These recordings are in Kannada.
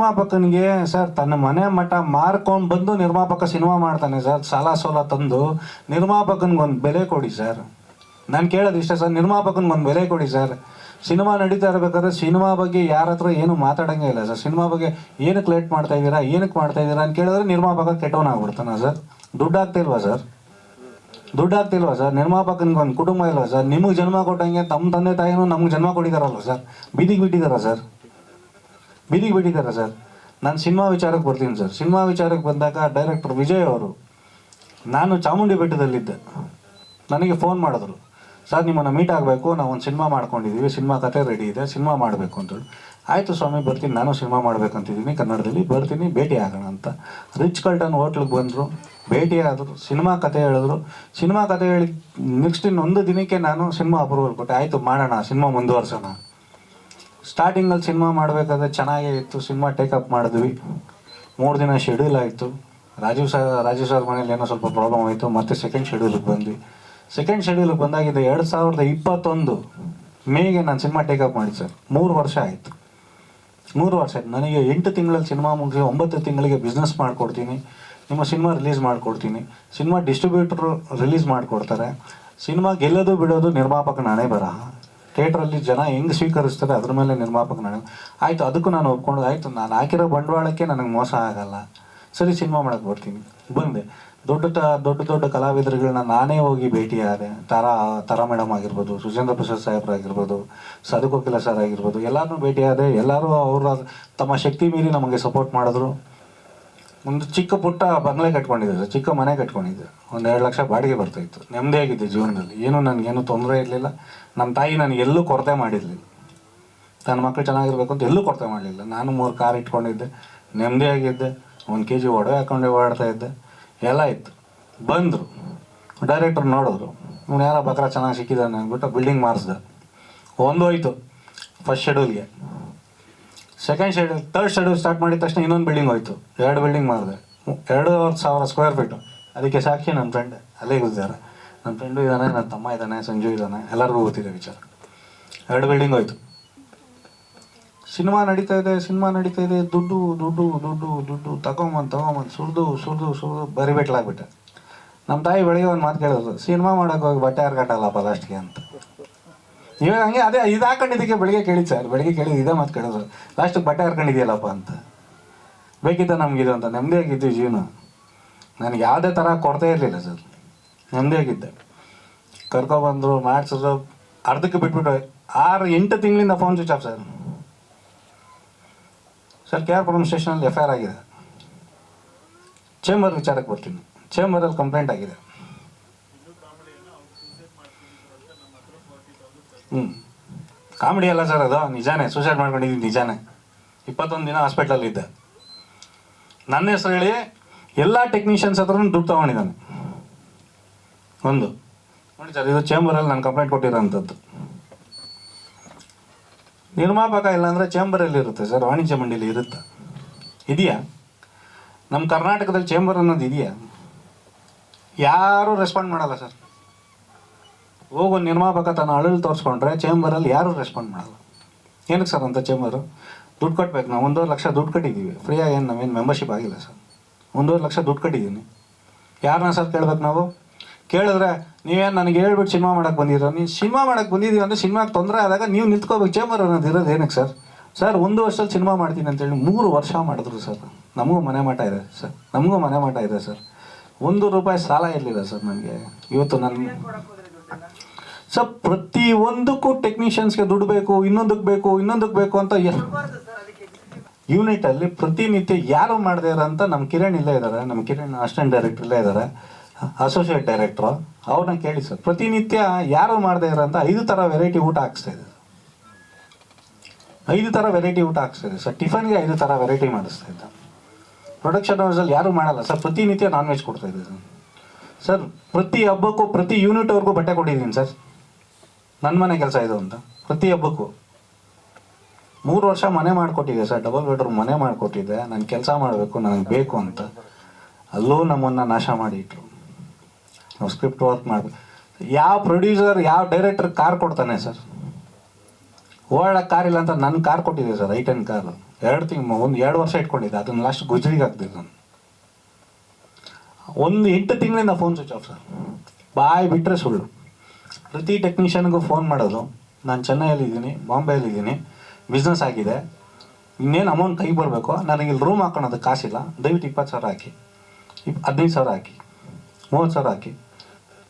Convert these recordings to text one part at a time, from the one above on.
ನಿರ್ಮಾಪಕನಿಗೆ, ಸರ್, ತನ್ನ ಮನೆ ಮಠ ಮಾರ್ಕೊಂಡು ಬಂದು ನಿರ್ಮಾಪಕ ಸಿನಿಮಾ ಮಾಡ್ತಾನೆ, ಸರ್. ಸಾಲ ಸೋಲ ತಂದು ನಿರ್ಮಾಪಕನಿಗೊಂದು ಬೆಲೆ ಕೊಡಿ, ಸರ್. ನಾನು ಕೇಳೋದು ಇಷ್ಟ, ಸರ್. ನಿರ್ಮಾಪಕನಿಗೊಂದು ಬೆಲೆ ಕೊಡಿ, ಸರ್. ಸಿನಿಮಾ ನಡೀತಾ ಇರಬೇಕಾದ್ರೆ ಸಿನಿಮಾ ಬಗ್ಗೆ ಯಾರ ಹತ್ರ ಏನು ಮಾತಾಡಂಗೆ ಇಲ್ಲ, ಸರ್. ಸಿನಿಮಾ ಬಗ್ಗೆ ಏನಕ್ಕೆ ಲೇಟ್ ಮಾಡ್ತಾ ಇದ್ದೀರಾ ಏನಕ್ಕೆ ಮಾಡ್ತಾ ಇದ್ದೀರಾ ಅಂತ ಕೇಳಿದ್ರೆ ನಿರ್ಮಾಪಕ ಕೆಟ್ಟವನಾಗ್ಬಿಡ್ತಾನ ಸರ್. ದುಡ್ಡು ಆಗ್ತಿಲ್ವಾ ಸರ್? ದುಡ್ಡು ಆಗ್ತಿಲ್ವಾ ಸರ್? ನಿರ್ಮಾಪಕನಿಗೆ ಒಂದು ಕುಟುಂಬ ಇಲ್ವಾ, ಸರ್? ನಿಮಗೆ ಜನ್ಮ ಕೊಟ್ಟಂಗೆ ತಮ್ಮ ತಂದೆ ತಾಯಿನೂ ನಮ್ಗೆ ಜನ್ಮ ಕೊಟ್ಟಿದ್ದಾರಲ್ವ ಸರ್? ಬೀದಿಗೆ ಬಿಟ್ಟಿದ್ದಾರಾ ಸರ್? ಬೀದಿಗೆ ಬಿಟ್ಟಿದ್ದಾರೆ ಸರ್. ನಾನು ಸಿನಿಮಾ ವಿಚಾರಕ್ಕೆ ಬರ್ತೀನಿ ಸರ್. ಸಿನಿಮಾ ವಿಚಾರಕ್ಕೆ ಬಂದಾಗ ಡೈರೆಕ್ಟರ್ ವಿಜಯ್ ಅವರು ನಾನು ಚಾಮುಂಡಿ ಬೆಟ್ಟದಲ್ಲಿದ್ದೆ. ನನಗೆ ಫೋನ್ ಮಾಡಿದ್ರು. ಸರ್, ನಿಮ್ಮನ್ನು ಮೀಟ್ ಆಗಬೇಕು. ನಾವು ಒಂದು ಸಿನಿಮಾ ಮಾಡ್ಕೊಂಡಿದ್ದೀವಿ ಸಿನಿಮಾ ಕತೆ ರೆಡಿ ಇದೆ. ಸಿನಿಮಾ ಮಾಡಬೇಕು ಅಂತೇಳಿ ಆಯಿತು ಸ್ವಾಮಿ, ಬರ್ತೀನಿ. ನಾನು ಸಿನಿಮಾ ಮಾಡಬೇಕಂತಿದ್ದೀನಿ. ಕನ್ನಡದಲ್ಲಿ ಬರ್ತೀನಿ. ಭೇಟಿ ಆಗೋಣ ಅಂತ. ರಿಚ್ ಕಲ್ಟನ್ ಹೋಟ್ಲಿಗೆ ಬಂದರು. ಭೇಟಿ ಆದರು. ಸಿನಿಮಾ ಕತೆ ಹೇಳಿದ್ರು. ಸಿನಿಮಾ ಕತೆ ಹೇಳಿ ನೆಕ್ಸ್ಟ್ ಇನ್ನೊಂದು ದಿನಕ್ಕೆ ನಾನು ಸಿನಿಮಾ ಅಪ್ರೂವಲ್ ಕೊಟ್ಟೆ. ಆಯಿತು ಮಾಡೋಣ. ಸಿನಿಮಾ ಮುಂದುವರ್ಸೋಣ. ಸ್ಟಾರ್ಟಿಂಗಲ್ಲಿ ಸಿನಿಮಾ ಮಾಡಬೇಕಾದ್ರೆ ಚೆನ್ನಾಗೇ ಇತ್ತು. ಸಿನಿಮಾ ಟೇಕಪ್ ಮಾಡಿದ್ವಿ. ಮೂರು ದಿನ ಶೆಡ್ಯೂಲ್ ಆಯಿತು. ರಾಜೀವ್ ಸರ್ ರಾಜೀವ್ ಸರ್ ಮನೇಲಿ ಏನೋ ಸ್ವಲ್ಪ ಪ್ರಾಬ್ಲಮ್ ಆಯಿತು. ಮತ್ತೆ ಸೆಕೆಂಡ್ ಶೆಡ್ಯೂಲಿಗೆ ಬಂದ್ವಿ. ಸೆಕೆಂಡ್ ಶೆಡ್ಯೂಲಿಗೆ ಬಂದಾಗಿದೆ ಎರಡು ಸಾವಿರದ ಇಪ್ಪತ್ತೊಂದು ಮೇಗೆ ನಾನು ಸಿನಿಮಾ ಟೇಕಪ್ ಮಾಡಿ ಸರ್. ಮೂರು ವರ್ಷ ಆಯಿತು. ಮೂರು ವರ್ಷ ಆಯಿತು. ನನಗೆ ಎಂಟು ತಿಂಗಳಲ್ಲಿ ಸಿನಿಮಾ ಮುಗಿಸಿ ಒಂಬತ್ತು ತಿಂಗಳಿಗೆ ಬಿಸ್ನೆಸ್ ಮಾಡಿಕೊಡ್ತೀನಿ. ನಿಮ್ಮ ಸಿನಿಮಾ ರಿಲೀಸ್ ಮಾಡಿಕೊಡ್ತೀನಿ. ಸಿನಿಮಾ ಡಿಸ್ಟ್ರಿಬ್ಯೂಟ್ರು ರಿಲೀಸ್ ಮಾಡಿಕೊಡ್ತಾರೆ. ಸಿನಿಮಾ ಗೆಲ್ಲೋದು ಬಿಡೋದು ನಿರ್ಮಾಪಕ ನಾನೇ ಬರಹ. ಥಿಯೇಟ್ರಲ್ಲಿ ಜನ ಹೆಂಗೆ ಸ್ವೀಕರಿಸ್ತಾರೆ ಅದ್ರ ಮೇಲೆ ನಿರ್ಮಾಪಕ ನನಗೆ, ಆಯಿತು, ಅದಕ್ಕೂ ನಾನು ಒಪ್ಕೊಂಡು, ಆಯಿತು, ನಾನು ಹಾಕಿರೋ ಬಂಡವಾಳಕ್ಕೆ ನನಗೆ ಮೋಸ ಆಗಲ್ಲ. ಸರಿ, ಸಿನಿಮಾ ಮಾಡಕ್ಕೆ ಬರ್ತೀನಿ. ಬಂದೆ. ದೊಡ್ಡ ತ, ದೊಡ್ಡ ದೊಡ್ಡ ಕಲಾವಿದರುಗಳನ್ನ ನಾನೇ ಹೋಗಿ ಭೇಟಿಯಾದೆ. ತಾರಾ ತಾರಾ ಮೇಡಮ್ ಆಗಿರ್ಬೋದು, ಸುಜೇಂದ್ರ ಪ್ರಸಾದ್ ಸಾಹೇಬ್ರಾಗಿರ್ಬೋದು ಸದುಕೋಕಿಲ ಸರ್ ಆಗಿರ್ಬೋದು ಎಲ್ಲರನ್ನೂ ಭೇಟಿಯಾದೆ. ಎಲ್ಲರೂ ಅವರ ತಮ್ಮ ಶಕ್ತಿ ಮೀರಿ ನಮಗೆ ಸಪೋರ್ಟ್ ಮಾಡಿದ್ರು. ಒಂದು ಚಿಕ್ಕ ಪುಟ್ಟ ಬಂಗ್ಲೆ ಕಟ್ಕೊಂಡಿದ್ದೆ ಚಿಕ್ಕ ಮನೆ ಕಟ್ಕೊಂಡಿದ್ದೆ ಒಂದು ಎರಡು ಲಕ್ಷ ಬಾಡಿಗೆ ಬರ್ತಾಯಿತ್ತು. ನೆಮ್ಮದಿಯಾಗಿದ್ದೆ ಜೀವನದಲ್ಲಿ. ಏನೂ ನನಗೇನು ತೊಂದರೆ ಇರಲಿಲ್ಲ. ನಮ್ಮ ತಾಯಿ ನನಗೆ ಎಲ್ಲೂ ಕೊರತೆ ಮಾಡಿರಲಿಲ್ಲ. ತನ್ನ ಮಕ್ಕಳು ಚೆನ್ನಾಗಿರ್ಬೇಕು ಅಂತ ಎಲ್ಲೂ ಕೊರತೆ ಮಾಡಲಿಲ್ಲ. ನಾನು ಮೂರು ಕಾರ್ ಇಟ್ಕೊಂಡಿದ್ದೆ. ನೆಮ್ಮದಿಯಾಗಿದ್ದೆ. ಒಂದು ಕೆ ಜಿ ಒಡವೆ ಹಾಕೊಂಡೆ ಓಡಾಡ್ತಾ ಇದ್ದೆ. ಎಲ್ಲ ಇತ್ತು. ಬಂದರು. ಡೈರೆಕ್ಟ್ರು ನೋಡಿದ್ರು ಇವ್ನು ಯಾರೋ ಬಕ್ರ ಚೆನ್ನಾಗಿ ಸಿಕ್ಕಿದ್ದಾನೆ ಅಂದ್ಬಿಟ್ಟು ಬಿಲ್ಡಿಂಗ್ ಮಾರಿಸ್ದೆ ಒಂದು ಹೋಯ್ತು. First ಶೆಡ್ಯೂಲ್ಗೆ second schedule third schedule start ಮಾಡಿದ ತಕ್ಷಣ ಇನ್ನೊಂದು ಬಿಲ್ಡಿಂಗ್ ಹೋಯ್ತು. ಎರಡು ಬಿಲ್ಡಿಂಗ್ ಮಾಡಿದೆ. ಎರಡೂವರೆ ಸಾವಿರ ಸ್ಕ್ವೇರ್ ಫೀಟು ಅದಕ್ಕೆ ಸಾಕ್ಷಿ ನನ್ನ ಫ್ರೆಂಡ್ ಅಲ್ಲೇ ಗುದ್ದಾರೆ ನನ್ನ ಫ್ರೆಂಡು ಇದ್ದಾನೆ ನನ್ನ ತಮ್ಮ ಇದ್ದಾನೆ, ಸಂಜು ಇದ್ದಾನೆ. ಎಲ್ಲರಿಗೂ ಗೊತ್ತಿದೆ ವಿಚಾರ. ಎರಡು ಬಿಲ್ಡಿಂಗ್ ಹೋಯ್ತು. ಸಿನಿಮಾ ನಡೀತಾ ಇದೆ, ಸಿನಿಮಾ ನಡೀತಾ ಇದೆ. ದುಡ್ಡು ದುಡ್ಡು ದುಡ್ಡು ದುಡ್ಡು. ತಗೊಂಬಂದು ತಗೊಂಬಂದು. ಸುರಿದು ಸುರಿದು ಸುರಿದು. ಬರಿಬೇಟ್ಲಾಗ್ಬಿಟ್ಟೆ ನಮ್ಮ ತಾಯಿ ಬೆಳಿಗ್ಗೆ ಒಂದು ಮಾತು ಕೇಳಿದ್ರು ಸಿನಿಮಾ ಮಾಡೋಕ್ಕೆ ಹೋಗಿ ಬಟ್ಟೆ ಕಟ್ಟಲ್ಲಪ್ಪ ಲಾಸ್ಟ್ಗೆ ಅಂತ. ಇವಾಗ ಹಂಗೆ ಅದೇ ಇದು ಹಾಕೊಂಡಿದ್ದಕ್ಕೆ ಬೆಳಿಗ್ಗೆ ಕೇಳಿ ಸರ್ ಬೆಳಿಗ್ಗೆ ಕೇಳಿದ ಇದೇ ಮಾತು ಕೇಳೋದು. ಲಾಸ್ಟಿಗೆ ಬಟ್ಟೆ ಹರ್ಕೊಂಡಿದ್ಯಲ್ಲಪ್ಪ ಅಂತ. ಬೇಕಿತ್ತ ನಮಗಿದು ಅಂತ. ನೆಮ್ಮದಿಯಾಗಿದ್ದು ಜೀವನ. ನನಗೆ ಯಾವುದೇ ಥರ ಕೊರತೆ ಇರಲಿಲ್ಲ ಸರ್ ನೆಮ್ಮದಿ ಆಗಿದ್ದೆ ಕರ್ಕೊಬಂದರು, ಮಾಡಿಸಿದ್ರು. ಅರ್ಧಕ್ಕೆ ಬಿಟ್ಬಿಟ್ಟು ಆರು, ಎಂಟು ತಿಂಗಳಿಂದ phone switch off sir sir K R Puram ಸ್ಟೇಷನಲ್ಲಿ F I R ಆಗಿದೆ. ಚೇಂಬರ್ ವಿಚಾರಕ್ಕೆ ಬರ್ತೀನಿ. ಚೇಂಬರಲ್ಲಿ ಕಂಪ್ಲೇಂಟ್ ಆಗಿದೆ. ಹ್ಞೂ ಕಾಮಿಡಿ ಅಲ್ಲ ಸರ್ ಅದು. ನಿಜಾನೇ ಸೂಸೈಡ್ ಮಾಡ್ಕೊಂಡಿದ್ದೀನಿ ನಿಜಾನೇ. ಇಪ್ಪತ್ತೊಂದು ದಿನ ಹಾಸ್ಪಿಟ್ಲಲ್ಲಿದ್ದೆ ನನ್ನ ಹೆಸರು ಹೇಳಿ, ಎಲ್ಲ ಟೆಕ್ನಿಷಿಯನ್ಸ್ ಹತ್ರ ದುಡ್ಡು ತೊಗೊಂಡಿದ್ದಾನೆ. ಒಂದು. ನೋಡಿ ಸರ್, ಇದು ಚೇಂಬರಲ್ಲಿ ನಾನು ಕಂಪ್ಲೇಂಟ್ ಕೊಟ್ಟಿರೋಂಥದ್ದು. ನಿರ್ಮಾಪಕ ಇಲ್ಲಾಂದರೆ ಚೇಂಬರಲ್ಲಿ ಇರುತ್ತೆ ಸರ್, ವಾಣಿಜ್ಯ ಮಂಡಳಿ ಇರುತ್ತೆ? ಇದೆಯಾ? ನಮ್ಮ ಕರ್ನಾಟಕದಲ್ಲಿ ಚೇಂಬರ್ ಅನ್ನೋದು ಇದೆಯಾ? ಯಾರೂ ರೆಸ್ಪಾಂಡ್ ಮಾಡಲ್ಲ ಸರ್. ಹೋಗೋ ನಿರ್ಮಾಪಕ ತನ್ನ ಅಳಲು ತೋರಿಸ್ಕೊಂಡ್ರೆ ಚೇಂಬರಲ್ಲಿ ಯಾರೂ ರೆಸ್ಪಾಂಡ್ ಮಾಡಲ್ಲ. ಏನಕ್ಕೆ ಸರ್ ಅಂತ ಚೇಂಬರು ದುಡ್ಡು ಕಟ್ಬೇಕು ನಾವು, ಒಂದೂವರೆ ಲಕ್ಷ ದುಡ್ಡು ಕಟ್ಟಿದ್ದೀವಿ ಫ್ರೀಯಾಗಿ ಏನು ನಾವೇನು ಮೆಂಬರ್ಶಿಪ್ ಆಗಿಲ್ಲ ಸರ್. ಒಂದೂವರೆ ಲಕ್ಷ ದುಡ್ಡು ಕಟ್ಟಿದ್ದೀನಿ. ಯಾರನ್ನ ಸರ್ ಕೇಳ್ಬೇಕು ನಾವು? ಕೇಳಿದ್ರೆ ನೀವೇನು ನನಗೆ ಹೇಳ್ಬಿಟ್ಟು ಸಿನಿಮಾ ಮಾಡಕ್ಕೆ ಬಂದಿರೋ ನೀವು ಸಿನಿಮಾ ಮಾಡಕ್ಕೆ ಬಂದಿದ್ದೀವಿ ಅಂದರೆ ಸಿನಿಮಾಗೆ ತೊಂದರೆ ಆದಾಗ ನೀವು ನಿಂತ್ಕೋಬೇಕು. ಚೇಂಬರ್ ಅನ್ನೋದು ಇರೋದು ಏನಕ್ಕೆ ಸರ್? ಸರ್, ಒಂದು ವರ್ಷದಲ್ಲಿ ಸಿನಿಮಾ ಮಾಡ್ತೀನಿ ಅಂತೇಳಿ ಮೂರು ವರ್ಷ ಮಾಡಿದ್ರು ಸರ್. ನಮಗೂ ಮನೆ ಮಠ ಇದೆ ಸರ್. ನಮಗೂ ಮನೆ ಮಠ ಇದೆ ಸರ್. ಒಂದು ರೂಪಾಯಿ ಸಾಲ ಇರಲಿಲ್ಲ ಸರ್ ನನಗೆ. ಇವತ್ತು ನನ್ನ ಸರ್ ಪ್ರತಿ ಒಂದಕ್ಕೂ ಟೆಕ್ನಿಷಿಯನ್ಸ್ಗೆ ದುಡ್ಡು ಬೇಕು, ಇನ್ನೊಂದಕ್ಕೆ ಬೇಕು ಇನ್ನೊಂದಕ್ಕೆ ಬೇಕು ಅಂತ ಯೂನಿಟ್ ಅಲ್ಲಿ ಪ್ರತಿನಿತ್ಯ ಯಾರು ಮಾಡದೇ ಅಂತ ನಮ್ಮ ಕಿರಣ್ ಇಲ್ಲೇ ಇದ್ದಾರೆ ನಮ್ಮ ಕಿರಣ್ ಅಸಿಸ್ಟೆಂಟ್ ಡೈರೆಕ್ಟರ್ ಇಲ್ಲೇ ಇದ್ದಾರೆ ಅಸೋಸಿಯೇಟ್ ಡೈರೆಕ್ಟ್ರು ಅವ್ರನ್ನ ಕೇಳಿ ಸರ್ ಪ್ರತಿನಿತ್ಯ ಯಾರು ಮಾಡದೇ ಅಂತ ಐದು ಥರ ವೆರೈಟಿ ಊಟ ಹಾಕ್ಸ್ತಾ ಇದ್ದಾರೆ. ಐದು ಥರ ವೆರೈಟಿ ಊಟ ಹಾಕ್ಸ್ತಾ ಇದೆ ಸರ್ ಟಿಫನ್ಗೆ ಐದು ಥರ ವೆರೈಟಿ ಮಾಡಿಸ್ತಾ ಇದ್ದ ಪ್ರೊಡಕ್ಷನ್ ಹೌಸಲ್ಲಿ ಯಾರೂ ಮಾಡಲ್ಲ. ಸರ್ ಪ್ರತಿನಿತ್ಯ ನಾನ್ ವೆಜ್ ಕೊಡ್ತಾ ಇದ್ದೀನಿ ಸರ್ ಸರ್ ಪ್ರತಿ ಹಬ್ಬಕ್ಕೂ, ಪ್ರತಿ ಯೂನಿಟ್ ಅವ್ರಿಗೂ ಬಟ್ಟೆ ಕೊಟ್ಟಿದ್ದೀನಿ ಸರ್ ನನ್ನ ಮನೆ ಕೆಲಸ ಇದು ಅಂತ ಪ್ರತಿ ಹಬ್ಬಕ್ಕೂ ಮೂರು ವರ್ಷ ಮನೆ ಮಾಡಿಕೊಟ್ಟಿದ್ದೆ ಸರ್ ಡಬಲ್ ಬೆಡ್ರೂಮ್ ಮನೆ ಮಾಡಿಕೊಟ್ಟಿದ್ದೆ ನಾನು ಕೆಲಸ ಮಾಡಬೇಕು ನನಗೆ ಬೇಕು ಅಂತ. ಅಲ್ಲೂ ನಮ್ಮನ್ನು ನಾಶ ಮಾಡಿಟ್ರು ನಾವು ಸ್ಕ್ರಿಪ್ಟ್ ವರ್ಕ್ ಮಾಡಬೇಕು ಯಾವ ಪ್ರೊಡ್ಯೂಸರ್ ಯಾವ ಡೈರೆಕ್ಟರ್ ಕಾರ್ ಕೊಡ್ತಾನೆ ಸರ್? ಓಡಕ್ಕೆ ಕಾರ್ ಇಲ್ಲ ಅಂತ ನನ್ನ ಕಾರ್ ಕೊಟ್ಟಿದೆ ಸರ್, ಐ ಟೆನ್ ಕಾರ್ ಎರಡು ತಿಂಗ್, ಒಂದು ಎರಡು ವರ್ಷ ಇಟ್ಕೊಂಡಿದ್ದೆ, ಅದನ್ನು ಲಾಸ್ಟ್ ಗುಜ್ರಿಗೆ ಹಾಕ್ತಿದ್ದೆ ನಾನು. ಒಂದು ಎಂಟು ತಿಂಗಳಿಂದ ಫೋನ್ ಸ್ವಿಚ್ ಆಫ್ ಸರ್. ಬಾಯ್ ಬಿಟ್ಟರೆ ಸುಳ್ಳು. ಪ್ರತಿ ಟೆಕ್ನಿಷಿಯನ್ಗೂ ಫೋನ್ ಮಾಡೋದು. ನಾನು ಚೆನ್ನೈಯಲ್ಲಿದ್ದೀನಿ, ಬಾಂಬೆಯಲ್ಲಿದ್ದೀನಿ, ಬಿಸ್ನೆಸ್ ಆಗಿದೆ. ಇನ್ನೇನು ಅಮೌಂಟ್ ಕೈ ಬರಬೇಕು, ನನಗೆ ಇಲ್ಲಿ ರೂಮ್ ಹಾಕೋಣದು ಕಾಸಿಲ್ಲ. ದಯವಿಟ್ಟು ಇಪ್ಪತ್ತು ಸಾವಿರ ಹಾಕಿ. ಇಪ್, ಹದಿನೈದು ಸಾವಿರ ಹಾಕಿ. ಮೂವತ್ತು ಸಾವಿರ ಹಾಕಿ.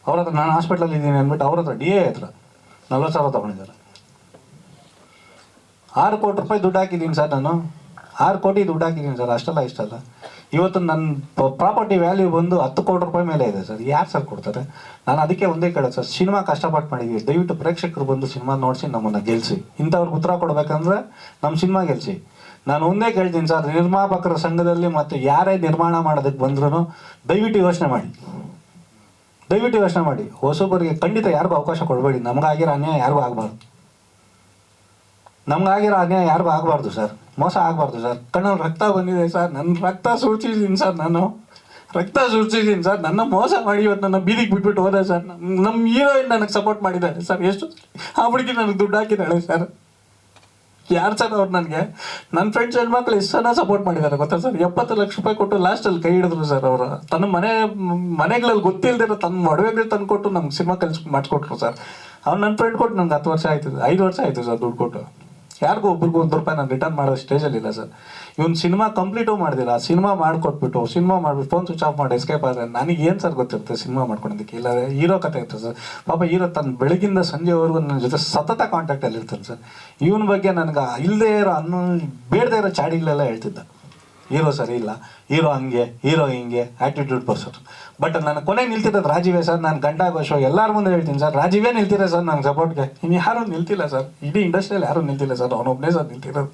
ಅವ್ರ ಹತ್ರ ನಾನು ಹಾಸ್ಪಿಟ್ಲಲ್ಲಿ ಇದ್ದೀನಿ ಅಂದ್ಬಿಟ್ಟು ಅವ್ರ ಹತ್ರ, ಡಿ ಎ ಹತ್ರ ನಲ್ವತ್ತು ಸಾವಿರ ತೊಗೊಂಡಿದ್ದಾರೆ. ಆರು ಕೋಟಿ ರೂಪಾಯಿ ದುಡ್ಡು ಹಾಕಿದ್ದೀನಿ ಸರ್ ನಾನು. ಆರು ಕೋಟಿ ದುಡ್ಡು ಹಾಕಿದ್ದೀನಿ ಸರ್, ಅಷ್ಟಲ್ಲ ಇಷ್ಟಲ್ಲ ಇವತ್ತು ನನ್ನ ಪ್ರಾಪರ್ಟಿ ವ್ಯಾಲ್ಯೂ ಬಂದು ಹತ್ತು ಕೋಟಿ ರೂಪಾಯಿ ಮೇಲೆ ಇದೆ ಸರ್. ಯಾರು ಸರ್ ಕೊಡ್ತಾರೆ? ನಾನು ಅದಕ್ಕೆ ಒಂದೇ ಕೇಳೋದು ಸರ್. ಸಿನಿಮಾ ಕಷ್ಟಪಟ್ಟು ಮಾಡಿದ್ವಿ. ದಯವಿಟ್ಟು ಪ್ರೇಕ್ಷಕರು ಬಂದು ಸಿನಿಮಾ ನೋಡಿಸಿ, ನಮ್ಮನ್ನು ಗೆಲ್ಲಿಸಿ ಇಂಥವ್ರಿಗೆ ಉತ್ತರ ಕೊಡಬೇಕಂದ್ರೆ ನಮ್ಮ ಸಿನಿಮಾ ಗೆಲ್ಲಿಸಿ ನಾನು ಒಂದೇ ಕೇಳ್ತೀನಿ ಸರ್. ನಿರ್ಮಾಪಕರ ಸಂಘದಲ್ಲಿ ಮತ್ತು ಯಾರೇ ನಿರ್ಮಾಣ ಮಾಡೋದಕ್ಕೆ ಬಂದ್ರೂ ದಯವಿಟ್ಟು ಯೋಚನೆ ಮಾಡಿ. ದಯವಿಟ್ಟು ಯೋಚನೆ ಮಾಡಿ. ಹೊಸಬರಿಗೆ ಖಂಡಿತ ಯಾರಿಗೂ ಅವಕಾಶ ಕೊಡಬೇಡಿ. ನಮಗಾಗಿರೋ ಅನ್ಯಾಯ ಯಾರಿಗೂ ಆಗಬಾರ್ದು. ನಮ್ಗಾಗಿರೋ ಆಜ್ಞೆ ಯಾರಿಗೂ ಆಗಬಾರ್ದು ಸರ್. ಮೋಸ ಆಗಬಾರ್ದು ಸರ್. ಕಣ್ಣಲ್ಲಿ ರಕ್ತ ಬಂದಿದೆ ಸರ್. ನನ್ನ ರಕ್ತ ಸುಡ್ಸಿದ್ದೀನಿ ಸರ್ ನಾನು. ರಕ್ತ ಸುಡ್ಸಿದ್ದೀನಿ ಸರ್. ನನ್ನ ಮೋಸ ಮಾಡಿ ಇವತ್ತು ನನ್ನ ಬೀದಿಗೆ ಬಿಟ್ಬಿಟ್ಟು ಹೋದೆ ಸರ್. ನಮ್ಮ ಹೀರೋಯಿನ್ ನನಗೆ ಸಪೋರ್ಟ್ ಮಾಡಿದ್ದಾರೆ ಸರ್. ಎಷ್ಟು? ಆ ಹುಡುಗಿ ನನಗೆ ದುಡ್ಡು ಹಾಕಿದ್ದಾಳೆ ಸರ್. ಯಾರು ಸರ್ ಅವ್ರು ನನಗೆ? ನನ್ನ ಫ್ರೆಂಡ್ಸ್ ಹೆಣ್ಮಕ್ಳು ಎಷ್ಟು ಜನ ಸಪೋರ್ಟ್ ಮಾಡಿದ್ದಾರೆ ಗೊತ್ತಾ ಸರ್? ಎಪ್ಪತ್ತು ಲಕ್ಷ ರೂಪಾಯಿ ಕೊಟ್ಟು ಲಾಸ್ಟಲ್ಲಿ ಕೈ ಹಿಡಿದ್ರು ಸರ್ ಅವರು. ತನ್ನ ಮನೆ, ಮನೆಗಳಲ್ಲಿ ಗೊತ್ತಿಲ್ಲದಿರೋ ತನ್ನ ಮೊಡವೆಗಳು ತಂದು ಕೊಟ್ಟು ನಮ್ಗೆ ಸಿನಿಮಾ ಕಲ್ಸ್ ಮಾಡಿಸ್ಕೊಟ್ರು ಸರ್. ಅವ್ನು ನನ್ನ ಫ್ರೆಂಡ್ ಕೊಟ್ಟು ನನಗೆ ಹತ್ತು ವರ್ಷ ಆಯ್ತು ಐದು ವರ್ಷ ಆಯಿತು ಸರ್ ದುಡ್ಡು ಕೊಟ್ಟು. ಯಾರಿಗೂ ಒಬ್ರಿಗೂ ಒಂದು ರೂಪಾಯಿ ನಾನು ರಿಟರ್ನ್ ಮಾಡೋ ಸ್ಟೇಜಲ್ಲಿ ಇಲ್ಲ ಸರ್ ಇವ್ನು ಸಿನಿಮಾ ಕಂಪ್ಲೀಟು ಮಾಡಿದಿಲ್ಲ. ಸಿನಿಮಾ ಮಾಡಿಕೊಟ್ಬಿಟ್ಟು ಸಿನಿಮಾ ಮಾಡಿಬಿಟ್ಟು ಫೋನ್ ಸ್ವಿಚ್ ಆಫ್ ಮಾಡಿ ಎಸ್ಕೇಪ್ ಆದರೆ ನನಗೆ ಏನು ಸರ್ ಗೊತ್ತಿರುತ್ತೆ ಸಿನಿಮಾ ಮಾಡ್ಕೊಳೋದಕ್ಕೆ? ಇಲ್ಲ ಹೀರೋ ಕತೆ ಇರ್ತದೆ ಸರ್ ಪಾಪ ಹೀರೋ ತನ್ನ ಬೆಳಗಿಂದ ಸಂಜೆವರೆಗೂ ನನ್ನ ಜೊತೆ ಸತತ ಕಾಂಟ್ಯಾಕ್ಟಲ್ಲಿ ಇರ್ತಾನೆ ಸರ್ ಇವನ ಬಗ್ಗೆ ನನಗೆ ಇಲ್ಲದೇ ಇರೋ ಅನ್ನೋ ಬೇಡದೇ ಇರೋ ಚಾಡಿಗಳೆಲ್ಲ ಹೇಳ್ತಿದ್ದ. ಹೀರೋ ಸರಿ ಇಲ್ಲ, ಹೀರೋ ಹಂಗೆ, ಹೀರೋ ಹಿಂಗೆ ಆ್ಯಟಿಟ್ಯೂಡ್ ಪರ್ಸನ್ ಬಟ್ ನಾನು ಕೊನೆ ನಿಲ್ತಿರೋದು ರಾಜೀವೇ ಸರ್, ನಾನು ಗಂಡ ಘೋಷ ಎಲ್ಲರ ಮುಂದೆ ಹೇಳ್ತೀನಿ ಸರ್. ರಾಜೀವೇ ನಿಲ್ತಿರ ಸರ್ ನನ್ನ ಸಪೋರ್ಟ್ಗೆ ಇನ್ನು ಯಾರೂ ನಿಲ್ತಿಲ್ಲ ಸರ್. ಇಡೀ ಇಂಡಸ್ಟ್ರಿಯಲ್ಲಿ ಯಾರೂ ನಿಲ್ತಿಲ್ಲ ಸರ್. ಅವನೊಬ್ಬನೇ ಸರ್ ನಿಲ್ತಿರೋದು.